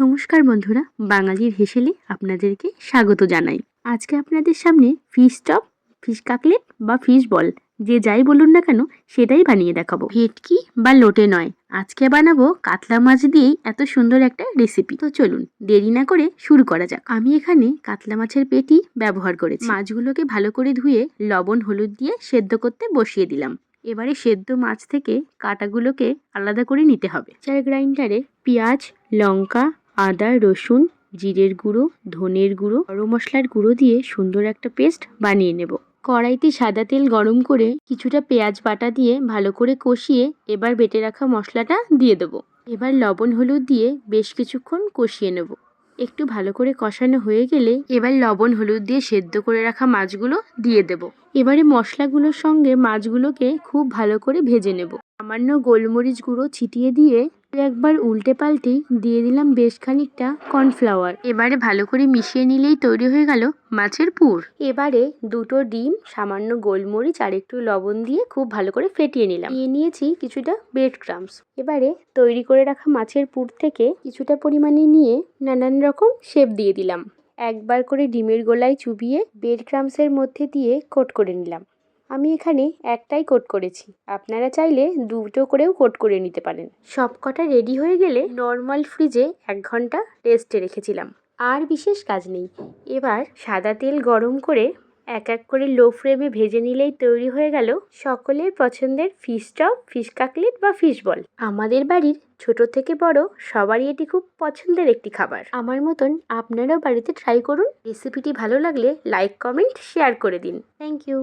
নমস্কার বন্ধুরা, বাঙালির হেসেলে আপনাদেরকে স্বাগত জানাই। আজকে আপনাদের সামনে ফিশ চপ ফিশ কাকলেট বা ফিশ বল যে যাই বলুন না কেন, সেটাই বানিয়ে দেখাবো। ভেটকি বা লোটে নয়, আজকে বানাবো কাতলা মাছ দিয়েই এত সুন্দর একটা রেসিপি তো চলুন, দেরি না করে শুরু করা যাক। আমি এখানে কাতলা মাছের পেটি ব্যবহার করেছি। মাছগুলোকে ভালো করে ধুয়ে লবণ, হলুদ দিয়ে সেদ্ধ করতে বসিয়ে দিলাম। এবারে সেদ্ধ মাছ থেকে কাটাগুলোকে আলাদা করে নিতে হবে। চার গ্রাইন্ডারে পেঁয়াজ, লঙ্কা আদা, রসুন, জিরের গুঁড়ো, ধনের গুঁড়ো, গরম মশলার গুঁড়ো দিয়ে সুন্দর একটা পেস্ট বানিয়ে নেব। কড়াইতে সাদা তেল গরম করে কিছুটা পেঁয়াজ বাটা দিয়ে ভালো করে কষিয়ে এবার বেটে রাখা মশলাটা দিয়ে দেবো। এবার লবণ হলুদ দিয়ে বেশ কিছুক্ষণ কষিয়ে নেব। একটু ভালো করে কষানো হয়ে গেলে এবার লবণ হলুদ দিয়ে সেদ্ধ করে রাখা মাছগুলো দিয়ে দেব। এবারে মশলাগুলোর সঙ্গে মাছগুলোকে খুব ভালো করে ভেজে নেব। সামান্য গোলমরিচ গুঁড়ো ছিটিয়ে দিয়ে একবার উল্টে পাল্টে দিয়ে দিলাম বেশ খানিকটা কর্নফ্লাওয়ার। এবারে ভালো করে মিশিয়ে নিলেই তৈরি হয়ে গেল মাছের পুর। এবারে দুটো ডিম, সামান্য গোলমরিচ আর একটু লবণ দিয়ে খুব ভালো করে ফেটিয়ে নিলাম। নিয়ে নিয়েছি কিছুটা ব্রেড ক্রামস এবারে তৈরি করে রাখা মাছের পুর থেকে কিছুটা পরিমাণে নিয়ে নানান রকম শেপ দিয়ে দিলাম। একবার করে ডিমের গোলায় চুবিয়ে ব্রেড ক্রামসের মধ্যে দিয়ে কোট করে নিলাম। আমি এখানে একটাই কোট করেছি। আপনারা চাইলে দুটো করেও কোট করে নিতে পারেন। সব কটা রেডি হয়ে গেলে নর্মাল ফ্রিজে এক ঘণ্টা রেস্টে রেখেছিলাম। আর বিশেষ কাজ নেই। এবার সাদা তেল গরম করে এক এক করে লো ফ্লেমে ভেজে নিলেই তৈরি হয়ে গেল সকলের পছন্দের ফিশ ফিশ কাকলেট বা ফিশ বল। আমাদের বাড়ির ছোট থেকে বড় সবারই এটি খুব পছন্দের একটি খাবার। আমার মতন আপনারাও বাড়িতে ট্রাই করুন। রেসিপিটি ভালো লাগলে লাইক কমেন্ট শেয়ার করে দিন। Thank you